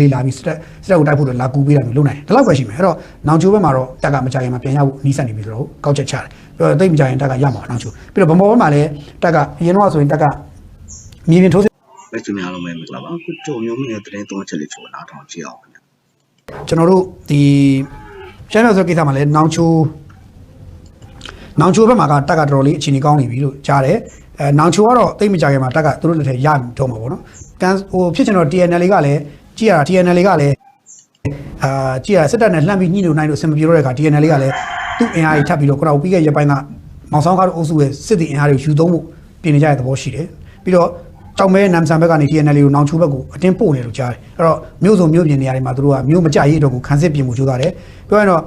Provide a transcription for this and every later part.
လေးလာပြီးစတက်စတက်ကိုတိုက်ဖို့တော့လာကူပေးတာမျိုးလုပ်နိုင်တယ်ဒီလောက်ပဲရှိမယ်အဲ့တော့နောင်ချိုးဘက်မှာတော့တက်ကမကြရင်မှာပြန်ရဖို့နီးစပ်နေပြီဆိုတော့ကောက်ချက်ချတယ်ပြီးတော့တိတ်မကြရင်တက်ကရမှာနောင်ချိုးပြီးတော့ဗမောဘက်မှာလည်းတက်ကအရင်တော့ဆိုရင်တက်ကမြေပြင်ထိုးစစ်လက်ကျများလုံးပဲမင်္ဂလာပါအခုကြုံမျိုးမျိုးတဲ့သုံးချက်လေးချိုးနားထောင်ကြည့်အောင်ခင်ဗျာကျွန်တော်တို့ဒီရှမ်းမြောက်ဆိုကိစ္စမှာလည်းနောင်ချိုးနောင်ချိုးဘက်မှာကတက်ကတော်တော်လေးအခြေအနေကောင်းနေပြီလို့ကြားတယ်အဲနောင်ချိုးကတော့တိတ်မကြခင်မှာတက်ကသူတို့လက်ထဲရတော့မှာပေါ့နော်ကန်ဟိုဖြစ်ချင်တော့ TNL ကလည်း ကြည့်ရတာ TNL ကလည်းအာကြည့်ရစစ်တပ်နဲ့လှမ်းပြီးညှိလို့နိုင်လို့အဆင်မပြေတော့တဲ့အခါ TNL ကလည်းသူ့အင်အားကြီးထပ်ပြီးတော့ခုနကပြီးခဲ့ရက်ပိုင်းကမောင်ဆောင်ကားတို့အုပ်စုရဲ့စစ်တီအင်အားတွေကိုယူသုံးဖို့ပြင်နေကြတဲ့သဘောရှိတယ်ပြီးတော့ကြောင်မဲနမ်ဆန်ဘက်ကနေ TNL ကိုနောင်ချိုးဘက်ကိုအတင်းပို့နေလို့ကြားတယ်အဲ့တော့မြို့စုံမြို့ပြင်နေရာတွေမှာသူတို့ကမြို့မကြရေးအတွက်ကိုခန်းစစ်ပြင်မှုကြိုးစားတယ်ပြောရရင်တော့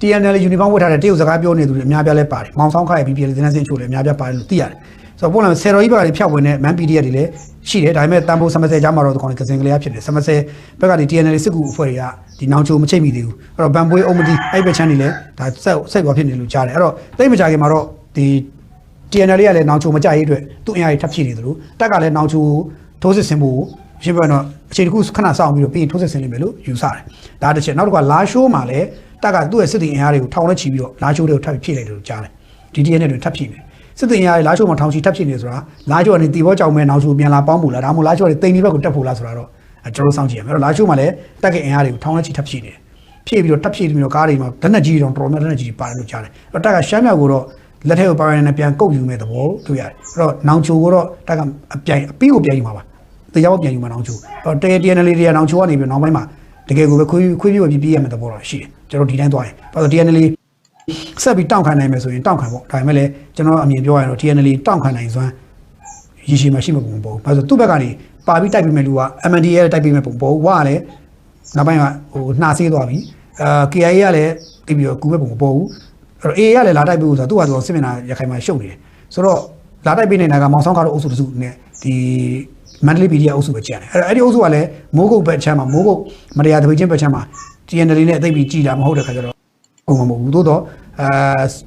TNL ယူနီဖောင်းဝတ်ထားတဲ့တရုတ်စကားပြောနေသူတွေအများပြားလဲပါတယ်မောင်ဆောင်ခါရဲ့ BPL တင်းစင်းချို့လည်းအများပြားပါတယ်လို့သိရတယ် ဆိုတော့ပုံလန်ဆယ်တော်ကြီးဘက်ကလည်းဖြောက်ဝင်တဲ့ man PDF တွေလည်းရှိတယ်ဒါပေမဲ့တန်ဖိုးဆမဆယ်ကြားမှာတော့ဒီကောင်ကစင်ကလေးဖြစ်တယ်ဆမဆယ်ဘက်ကနေ TNL စစ်ကူအဖွဲ့တွေကဒီနောင်ချိုမချိတ်မိသေးဘူးအဲ့တော့ဘန်ပွေးအုံမတီအဲ့ဘက်ချမ်းတွေလည်းဒါဆက်ဆက်သွားဖြစ်နေလို့ကြားတယ်အဲ့တော့တိတ်မကြခင်မှာတော့ဒီ TNL ကလည်းနောင်ချိုမကြရေးအတွက်သူ့အင်အားကြီးထပ်ဖြည့်နေသလိုတက်ကလည်းနောင်ချိုထိုးစစ်ဆင်ဖို့ရှင်းပြတော့အချိန်တစ်ခုခဏစောင့်ပြီးတော့ပြီးရင်ထိုးစစ်ဆင်နေမယ်လို့ယူဆတယ်ဒါတစ်ချက်နောက်တစ်ခါလာရှိုးမှာလည်းတက်ကသူ့ရဲ့စစ်တီအင်အားတွေကိုထောင်နဲ့ချီပြီးတော့လာရှိုးတွေကိုထပ်ဖြည့်လိုက်တယ်လို့ကြားတယ်ဒီ TNL တွေထပ်ဖြည့်နေ စစ်တီအင်အားတွေလာရှိုးမှာထောင်ချီထပ်ဖြည့်နေဆိုတာလာရှိုးကနေတီဘောကြောင်မဲနောင်ချိုပြန်လာပေါင်းဖို့လားဒါမှမဟုတ်လာရှိုးကနေတိမ်ဒီဘက်ကိုတက်ဖို့လားဆိုတာတော့အဲကျွန်တော်တို့စောင့်ကြည့်ရမယ်အဲ့တော့လာရှိုးမှာလည်းတက်ကအင်အားတွေကိုထောင်နဲ့ချီထပ်ဖြည့်နေတယ်ဖြည့်ပြီးတော့တက်ဖြည့်ပြီးတော့ကားတွေမှာဓာတ်နဲ့ကြီးတွေတော့တော်တော်များဓာတ်နဲ့ကြီးတွေပါတယ်လို့ကြားတယ်အဲ့တော့တက်ကရှမ်းမြောက်ကိုတော့လက်ထက်ကိုပါရနေပြန်ကုတ်ယူမဲ့သဘောတွေ့ရတယ်အဲ့တော့နောင်ချိုကိုတော့တက်ကအပြိုင်အပီးကိုပြန်ယူမှာပါတရားပြန်ယူမှာနောင်ချိုအဲ့တော့တဲတရနယ်လေးတွေကနောင်ချိုကနေပြီးနောက်ပိုင်းမှာတကယ်ကိုပဲခွေးခွေးပြပြီးပြရမယ့်သဘောတော့ရှိတယ်ကျွန်တော်ဒီတိုင်းသွားရင်ဘာလို့ TNL ဆက်ပြီးတောင့်ခံနိုင်မယ်ဆိုရင်တောင့်ခံပေါ့ဒါပေမဲ့လည်းကျွန်တော်အမြင်ပြောရရင်တော့ TNL တောင့်ခံနိုင်စွမ်းရည်ရှိမှရှိမှာပုံပေါ့ဘာလို့သူ့ဘက်ကနေပါပြီးတိုက်ပြီးမဲ့လူက MNDL တိုက်ပြီးမဲ့ပုံပေါ့ဝါကလည်းနောက်ပိုင်းကဟိုနှာဆေးသွားပြီအာ KIA ကလည်းတိပြီးတော့ကူမဲ့ပုံမပေါ်ဘူးအဲ့တော့ AA ကလည်းလာတိုက်ပြီးဆိုတော့သူ့ဟာသူစစ်မျက်နှာရခိုင်မှာရှုပ်နေတယ်ဆိုတော့လာတိုက်ပြီးနေတာကမောင်ဆောင်ကားတို့အုပ်စုတစုနဲ့ဒီမန္တလေး PDF အုပ်စုပဲကြံတယ်အဲ့တော့အဲ့ဒီအုပ်စုကလည်းမိုးကုတ်ဘက်ချမ်းမှာမိုးကုတ်မတရားတပိချင်းဘက်ချမ်းမှာ TNL နဲ့အသိပြီးကြည်တာမဟုတ်တဲ့ခါကျတော့ ကုန်မှာမဟုတ်ဘူးသို့တော့အာ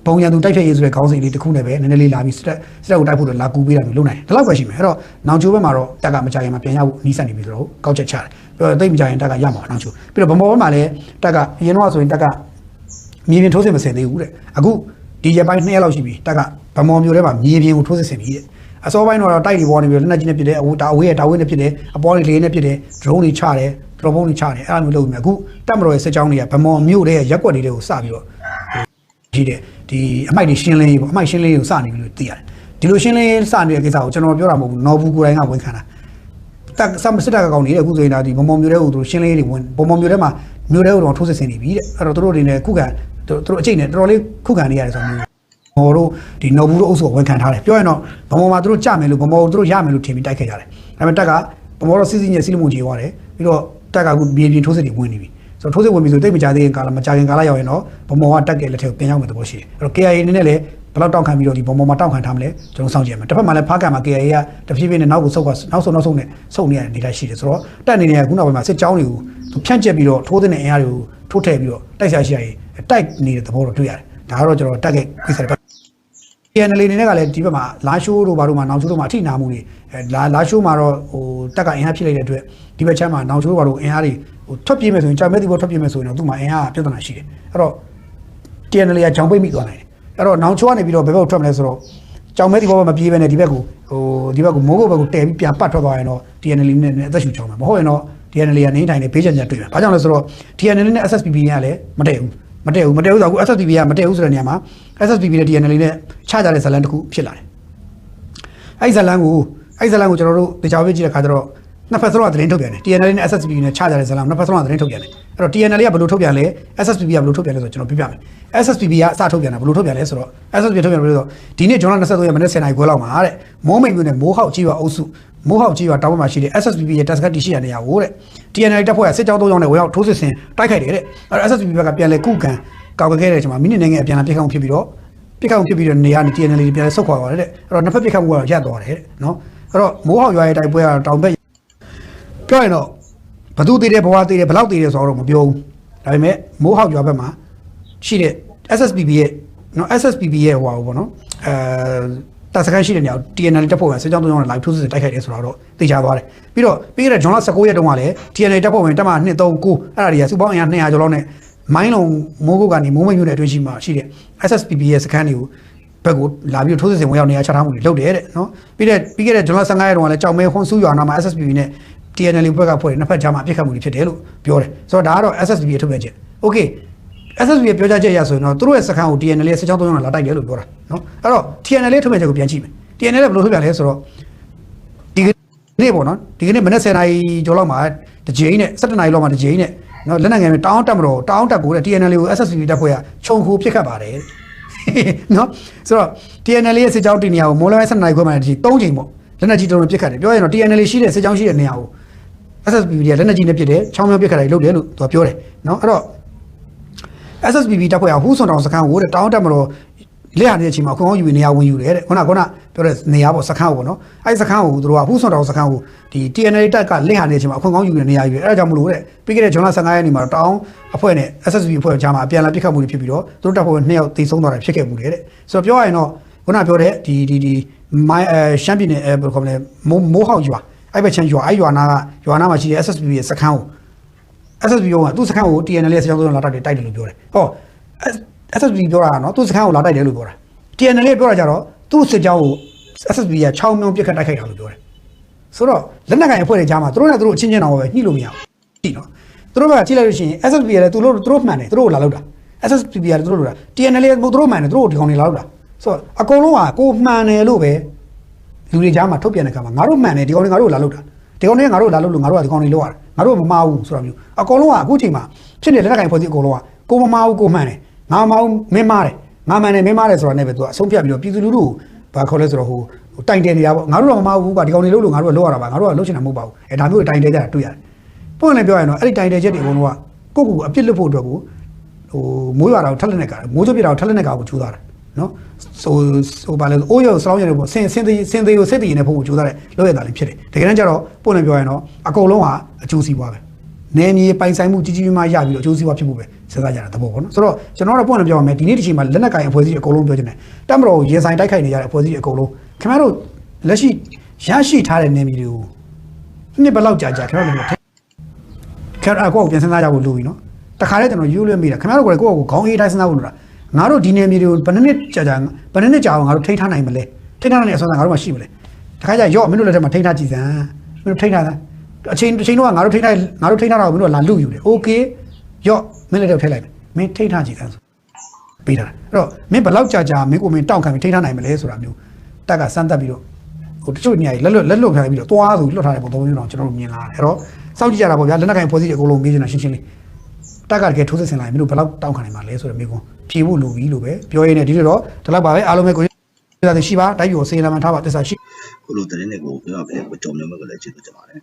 ဘုံရန်သူတိုက်ဖြတ်ရေးဆိုတဲ့ခေါင်းစဉ်လေးတစ်ခုနဲ့ပဲနည်းနည်းလေးလာပြီးစတက်စတက်ကိုတိုက်ဖို့တော့လာကူပေးတာမျိုးလုပ်နိုင်တယ်ဒီလောက်ပဲရှိမယ်အဲ့တော့နောင်ချိုးဘက်မှာတော့တက်ကမကြရင်မှာပြန်ရဖို့နီးစပ်နေပြီဆိုတော့ကောက်ချက်ချတယ်ပြီးတော့တိတ်မကြရင်တက်ကရမှာနောင်ချိုးပြီးတော့ဗမောဘက်မှာလည်းတက်ကအရင်တော့ဆိုရင်တက်ကမြေပြင်ထိုးစစ်မဆင်သေးဘူးတဲ့အခုဒီရက်ပိုင်း2ရက်လောက်ရှိပြီတက်ကဗမောမျိုးထဲမှာမြေပြင်ကိုထိုးစစ်ဆင်ပြီတဲ့အစောပိုင်းတော့တိုက်တွေပေါ်နေပြီးလက်နက်ကြီးနဲ့ပစ်တယ်အဝတာအဝေးရတာဝေးနဲ့ပစ်တယ်အပေါ်တွေလေးနဲ့ပစ်တယ် drone တွေချတယ် ဒရုန်းတွေချတယ်အဲ့လိုမျိုးလုပ်ပြီးမြအခုတက်မတော်ရဲ့စစ်ကြောင်းတွေကဗမောမျိုးတွေရက်ွက်တွေကိုစပြီးတော့ရှိတယ်ဒီအမိုက်တွေရှင်းလင်းရေးပေါ့အမိုက်ရှင်းလင်းရေးကိုစနေပြီလို့သိရတယ်ဒီလိုရှင်းလင်းရေးစနေတဲ့ကိစ္စကိုကျွန်တော်ပြောတာမဟုတ်ဘူးနော်ဘူးကိုယ်တိုင်ကဝန်ခံတာတက်စမစစ်တပ်ကကောင်နေတဲ့အခုဆိုရင်ဒါဒီဘုံဘုံမျိုးတွေကိုသူတို့ရှင်းလင်းရေးတွေဝင်ဘုံဘုံမျိုးတွေမှာမျိုးတွေကိုတော့ထိုးစစ်ဆင်နေပြီတဲ့အဲ့တော့သူတို့တွေနဲ့ခုခံသူတို့အကျိတ်နဲ့တော်တော်လေးခုခံနေရတယ်ဆိုမျိုးဟောတို့ဒီနော်ဘူးတို့အုပ်စုကဝန်ခံထားတယ်ပြောရင်တော့ဘုံဘုံမှာသူတို့ကြမယ်လို့ဘုံဘုံတို့ရမယ်လို့ထင်ပြီးတိုက်ခဲ့ကြတယ်ဒါပေမဲ့တက်ကဘုံဘုံတော့စစ်စစ်ညက်စီးလို့မှုကြီးသွားတယ်ပြီးတော့ တက်ကအခုမြေပြင်ထိုးစစ်တွေဝင်နေပြီဆိုတော့ထိုးစစ်ဝင်ပြီဆိုတိတ်မကြသေးခင်ကာလမကြခင်ကာလရောက်ရင်တော့ဘုံဘုံကတက်ကလက်ထက်ကိုပြန်ရောက်မယ်သဘောရှိတယ်အဲ့တော့ KIA အနေနဲ့လည်းဘယ်လောက်တောက်ခံပြီးတော့ဒီဘုံဘုံမှာတောက်ခံထားမလဲကျွန်တော်စောင့်ကြည့်ရမယ်တစ်ဖက်မှာလည်းဖားကန်မှာ KIA ကတဖြည်းဖြည်းနဲ့နောက်ကိုဆုတ်ကနောက်ဆုံးနောက်ဆုံးနဲ့ဆုတ်နေရတဲ့အနေထားရှိတယ်ဆိုတော့တက်အနေနဲ့ခုနောက်ပိုင်းမှာစစ်ကြောင်းတွေကိုသူဖြန့်ကျက်ပြီးတော့ထိုးတဲ့အင်အားတွေကိုထိုးထည့်ပြီးတော့တိုက်ဆရာရှိရရင်တိုက်နေတဲ့သဘောတော့တွေ့ရတယ်ဒါကတော့ကျွန်တော်တက်ခဲ့ကိစ္စတွေ PNL အနေနဲ့ကလည်းဒီဘက်မှာလာရှိုးတို့ဘာတို့မှာနောင်ချိုးတို့မှာအထိနာမှုတွေအဲလာလာရှိုးမှာတော့ဟိုတက်ကအင်အားဖြစ်လိုက်တဲ့အတွက်ဒီဘက်ချမ်းမှာနောင်ချိုးတို့ဘာတို့အင်အားတွေဟိုထွက်ပြေးမယ်ဆိုရင်ကြာမဲ့ဒီဘောထွက်ပြေးမယ်ဆိုရင်တော့သူ့မှာအင်အားပြဿနာရှိတယ်အဲ့တော့ TNL ကကြောင်ပိတ်မိသွားနိုင်တယ်အဲ့တော့နောင်ချိုးကနေပြီးတော့ဘယ်ဘက်ကိုထွက်မလဲဆိုတော့ကြောင်မဲ့ဒီဘောမပြေးဘဲနဲ့ဒီဘက်ကိုဟိုဒီဘက်ကိုမိုးကုတ်ဘက်ကိုတဲပြီးပြန်ပတ်ထွက်သွားရင်တော့ TNL နဲ့အသက်ရှူချောင်းမှာမဟုတ်ရင်တော့ TNL ကနေတိုင်းနဲ့ဘေးချန်ချန်တွေ့မှာဘာကြောင့်လဲဆိုတော့ TNL နဲ့ SSPP ကလည်းမတည့်ဘူး မတည့်ဘူးမတည့်ဘူးဆိုတော့အခု SSPP ကမတည့်ဘူးဆိုတဲ့နေရာမှာ SSPP နဲ့ TNL နဲ့ခြားကြတဲ့ဇာတ်လမ်းတစ်ခုဖြစ်လာတယ်အဲ့ဒီဇာတ်လမ်းကိုအဲ့ဒီဇာတ်လမ်းကိုကျွန်တော်တို့တရားဝေးကြည့်တဲ့ခါကျတော့နှစ်ဖက်စလုံးကသတင်းထုတ်ပြန်တယ် TNL နဲ့ SSPP နဲ့ခြားကြတဲ့ဇာတ်လမ်းနှစ်ဖက်စလုံးကသတင်းထုတ်ပြန်တယ်အဲ့တော့ TNL ကဘယ်လိုထုတ်ပြန်လဲ SSPP ကဘယ်လိုထုတ်ပြန်လဲဆိုတော့ကျွန်တော်ပြပြမယ် SSPP ကစထုတ်ပြန်တာဘယ်လိုထုတ်ပြန်လဲဆိုတော့ SSPP ထုတ်ပြန်လို့ဆိုတော့ဒီနေ့ကျွန်တော်23ရက်မနေ့10နာရီခွဲလောက်မှာတဲ့မိုးမိတ်မြို့နယ်မိုးဟောက်ကြီးရွာအုပ်စု မိုးဟောက်ကြီးရွာတောင်ဘက်မှာရှိတဲ့ SSPP ရဲ့တပ်စခန်းတရှိရနေရဟိုတဲ့ TNL တပ်ဖွဲ့ကစစ်ကြောင်း၃ကြောင်းနဲ့ဝင်ရောက်ထိုးစစ်ဆင်တိုက်ခိုက်တယ်တဲ့အဲ့တော့ SSPP ဘက်ကပြန်လဲကုကန်ကောက်ခဲ့တဲ့အချိန်မှာမိနစ်နိုင်ငံအပြန်အလှန်ပြစ်ခတ်မှုဖြစ်ပြီးတော့ပြစ်ခတ်မှုဖြစ်ပြီးတော့နေရာနေ TNL ပြန်လဲဆုတ်ခွာသွားတယ်တဲ့အဲ့တော့နှစ်ဖက်ပြစ်ခတ်မှုကတော့ရပ်သွားတယ်တဲ့နော်အဲ့တော့မိုးဟောက်ရွာရဲ့တိုက်ပွဲကတောင်ဘက်ပြောရင်တော့ဘသူတည်တယ်ဘဝတည်တယ်ဘယ်လောက်တည်တယ်ဆိုတော့မပြောဘူးဒါပေမဲ့မိုးဟောက်ရွာဘက်မှာရှိတဲ့ SSPP ရဲ့နော် SSPP ရဲ့ဟိုဟာပေါ့နော်အဲ တပ်စခန်းရှိတဲ့နေရာကို TNL တပ်ဖွဲ့ဝင်စစ်ကြောင်းသုံးကြောင်းနဲ့ live ထိုးစစ်တိုက်ခိုက်တယ်ဆိုတာတော့သိချသွားတယ်ပြီးတော့ပြီးခဲ့တဲ့ဂျွန်လ19ရက်တုန်းကလည်း TNL တပ်ဖွဲ့ဝင်တပ်မ239အဲ့ဒါတွေကစုပေါင်းအင်အား200ကျော်လောက်နဲ့မိုင်းလုံးမိုးကုတ်ကနေမိုးမိတ်မြို့နယ်အတွင်းရှိမှာရှိတဲ့ SSPB ရဲ့စခန်းတွေကိုဘက်ကိုလာပြီးတော့ထိုးစစ်ဆင်ဝင်ရောက်နေရာချထားမှုတွေလုပ်တယ်တဲ့နော်ပြီးတဲ့ပြီးခဲ့တဲ့ဂျွန်လ15ရက်တုန်းကလည်းကြောင်မဲခွန်ဆူရွာနာမှာ SSPB နဲ့ TNL ဘက်ကဖွဲ့တယ်နှစ်ဖက်ကြားမှာပြစ်ခတ်မှုတွေဖြစ်တယ်လို့ပြောတယ်ဆိုတော့ဒါကတော့ SSPB ရဲ့ထုတ်ပြန်ချက် Okay SSB ရဲ့ပြောကြားချက်အရဆိုရင်တော့သူတို့ရဲ့စခန်းကို TNL ရဲ့စစ်ကြောင်းသုံးကြောင်းလာတိုက်တယ်လို့ပြောတာနော်အဲ့တော့ TNL ရဲ့ထုတ်ပြန်ချက်ကိုပြန်ကြည့်မယ် TNL ကဘယ်လိုထုတ်ပြန်လဲဆိုတော့ဒီကနေ့ပေါ့နော်ဒီကနေ့မနေ့10နာရီကျော်လောက်မှာတစ်ကြိမ်နဲ့17နာရီလောက်မှာတစ်ကြိမ်နဲ့နော်လက်နက်ငယ်တွေတောင်းတက်မတော်တောင်းတက်ကိုတဲ့ TNL ကို SSB တပ်ဖွဲ့ကခြုံခိုးပြစ်ခတ်ပါတယ်နော်ဆိုတော့ TNL ရဲ့စစ်ကြောင်းတင်နေရာကိုမိုးလွယ်17နာရီခွဲမှာတစ်ကြိမ်3ကြိမ်ပေါ့လက်နက်ကြီးတုံးပြစ်ခတ်တယ်ပြောရင်တော့ TNL ရှိတဲ့စစ်ကြောင်းရှိတဲ့နေရာကို SSB ကလက်နက်ကြီးနဲ့ပြစ်တယ်ချောင်းမြောင်းပြစ်ခတ်တယ်လုပ်တယ်လို့သူကပြောတယ်နော်အဲ့တော့ SSBB တပ်ဖွဲ့ကဟူးစွန်တောင်စခန်းကိုတဲ့တောင်းတက်မလို့လက်ရတဲ့အချိန်မှာခွန်အောင်ယူနေရဝင်ယူတယ်တဲ့ခုနကခုနပြောတဲ့နေရာပေါ့စခန်းကိုပေါ့နော်အဲ့စခန်းကိုသူတို့ကဟူးစွန်တောင်စခန်းကိုဒီ TNL တက်ကလက်ရတဲ့အချိန်မှာခွန်အောင်ယူနေနေရယူတယ်အဲ့ဒါကြောင့်မလို့တဲ့ပြီးခဲ့တဲ့ဇွန်လ15ရက်နေ့မှာတောင်းအဖွဲ့နဲ့ SSB အဖွဲ့ကြားမှာအပြန်အလှန်ပြစ်ခတ်မှုတွေဖြစ်ပြီးတော့သူတို့တပ်ဖွဲ့နှစ်ယောက်တိတ်ဆုံးသွားတယ်ဖြစ်ခဲ့မှုတွေတဲ့ဆိုတော့ပြောရရင်တော့ခုနပြောတဲ့ဒီဒီဒီမိုင်းအဲရှမ်းပြည်နယ်အဲဘယ်လိုခေါ်မလဲမိုးမိုးဟောက်ရွာအဲ့ဘက်ချမ်းရွာအဲ့ရွာနာကရွာနာမှာရှိတဲ့ SSB ရဲ့စခန်းကို SSB ကသူ့စခန်းကို TNL ရဲ့စကြောင်းသုံးလာတိုက်တယ်တိုက်တယ်လို့ပြောတယ်။ဟော SSB ပြောတာကနော်သူ့စခန်းကိုလာတိုက်တယ်လို့ပြောတာ။ TNL ပြောတာကြတော့သူ့စစ်ကြောင်းကို SSB က6မြောင်းပြစ်ခတ်တိုက်ခိုက်တာလို့ပြောတယ်။ဆိုတော့လက်နက်ကိုင်အဖွဲ့တွေကြားမှာသူတို့နဲ့သူတို့အချင်းချင်းတော့ပဲညှိလို့မရဘူး။ကြည့်နော်။သူတို့ကကြည့်လိုက်လို့ရှိရင် SSB ကလည်းသူတို့သူတို့မှန်တယ်သူတို့ကိုလာလောက်တာ။ SSB ကလည်းသူတို့လိုတာ TNL လည်းသူတို့မှန်တယ်သူတို့ကိုဒီကောင်တွေလာလောက်တာ။ဆိုတော့အကုန်လုံးကကိုမှန်တယ်လို့ပဲလူတွေကြားမှာထုတ်ပြန်တဲ့ခါမှာငါတို့မှန်တယ်ဒီကောင်တွေငါတို့ကိုလာလောက်တာ။ဒီကောင်တွေကငါတို့ကိုလာလောက်လို့ငါတို့ကဒီကောင်တွေလောက်ရတယ်။ ငါတို့ကမမှားဘူးဆိုတာမျိုးအကုန်လုံးကအခုချိန်မှာဖြစ်နေတဲ့လက်နက်ကိုင်ဖွဲ့စည်းအကုန်လုံးကကိုမမှားဘူးကိုမှန်တယ်ငါမမှားဘူးမင်းမှားတယ်ငါမှန်တယ်မင်းမှားတယ်ဆိုတာနဲ့ပဲသူကအဆုံးဖြတ်ပြီးတော့ပြည်သူလူထုကိုဘာခေါ်လဲဆိုတော့ဟိုဟိုတိုင်တယ်နေတာပေါ့ငါတို့တော့မမှားဘူးကဒီကောင်တွေလို့လို့ငါတို့ကလောက်ရတာပါငါတို့ကလှုပ်ချင်တာမဟုတ်ပါဘူးအဲဒါမျိုးတိုင်တယ်ကြတာတွေ့ရတယ်ပွင့်လည်းပြောရရင်တော့အဲ့ဒီတိုင်တယ်ချက်တွေအကုန်လုံးကကိုယ့်ကိုယ်ကိုအပြစ်လွတ်ဖို့အတွက်ကိုဟိုမိုးရွာတာကိုထက်လက်နဲ့ကမိုးချုပ်ပြတာကိုထက်လက်နဲ့ကကိုကြိုးစားတယ်နော် ဆိုဆိုပါလေအိုးရုံစောင်းရတယ်ပေါ့ဆင်းဆင်းသေးဆင်းသေးကိုစစ်တည်နေဖို့ကိုကြိုးစားတယ်လောက်ရတာလည်းဖြစ်တယ်တကယ်တမ်းကျတော့ပွင့်လည်းပြောရရင်တော့အကုန်လုံးဟာအကျိုးစီးပွားပဲနယ်မြေပိုင်ဆိုင်မှုကြီးကြီးမားမားရပြီးတော့အကျိုးစီးပွားဖြစ်ဖို့ပဲစဉ်းစားကြတာတဘောပေါ့နော်ဆိုတော့ကျွန်တော်တို့ပွင့်လည်းပြောရမယ်ဒီနေ့ဒီချိန်မှာလက်နက်ကင်အဖွဲ့အစည်းအကုန်လုံးပြောချင်တယ်တက်မတော်ကိုရင်ဆိုင်တိုက်ခိုက်နေကြတဲ့အဖွဲ့အစည်းအကုန်လုံးခင်ဗျားတို့လက်ရှိရရှိထားတဲ့နယ်မြေတွေကိုနှစ်ဘယ်လောက်ကြာကြာခင်ဗျားတို့လည်းခင်ဗျားကိုပြန်စဉ်းစားကြဖို့လိုပြီနော်တခါတည်းကျွန်တော်ယူလွှဲမိတာခင်ဗျားတို့ကလည်းကိုယ့်ကိုခေါင်းအေးတိုင်းစဉ်းစားဖို့လိုတာ ငါတို့ဒီနယ်မြေတွေကိုဘယ်နှစ်နှစ်ကြာကြာဘယ်နှစ်နှစ်ကြာအောင်ငါတို့ထိန်းထားနိုင်မလဲထိန်းထားနိုင်တဲ့အစွမ်းငါတို့မှရှိမလဲတခါကျရော့မင်းတို့လက်ထက်မှာထိန်းထားကြည့်စမ်းမင်းတို့ထိန်းထားစမ်း အချိန်တစ်ချိန်တော့ငါတို့ထိထားငါတို့ထိထားတာကိုမင်းတို့ကလာလူယူတယ်โอเคရော့မင်းလည်းတော့ထိလိုက်မယ်မင်းထိထားကြည့်စမ်းဆိုပေးတာအဲ့တော့မင်းဘယ်လောက်ကြာကြာမင်းကိုမင်းတောက်ခံပြီးထိထားနိုင်မလဲဆိုတာမျိုးတက်ကစမ်းသက်ပြီးတော့ဟိုတချို့နေရာကြီးလက်လွတ်လက်လွတ်ထားပြီးတော့သွားဆိုလွတ်ထားတဲ့ပုံသုံးမျိုးတော့ကျွန်တော်တို့မြင်လာတယ်အဲ့တော့စောင့်ကြည့်ကြတာပေါ့ဗျာလက်နက်ကင်ဖွဲ့စည်းတဲ့အကုန်လုံးမေးချင်တာရှင်းရှင်းလေးတက်ကတကယ်ထိုးစစ်ဆင်လာရင်မင်းတို့ဘယ်လောက်တောက်ခံနိုင်မှာလဲဆိုတော့မိကွန်း ဖြေဖို့လိုပြီလို့ပဲပြောရင်းနဲ့ဒီလိုတော့ဒီလောက်ပါပဲအားလုံးပဲကိုယ်ရည်ရှိပါတိုက်ပြီးကိုစေနာမှန်ထားပါတစ္ဆာရှိခုလိုသတင်းတွေကိုပြောရပြကိုကြုံမျိုးမျိုးကိုလည်းကျေးဇူးတင်ပါတယ်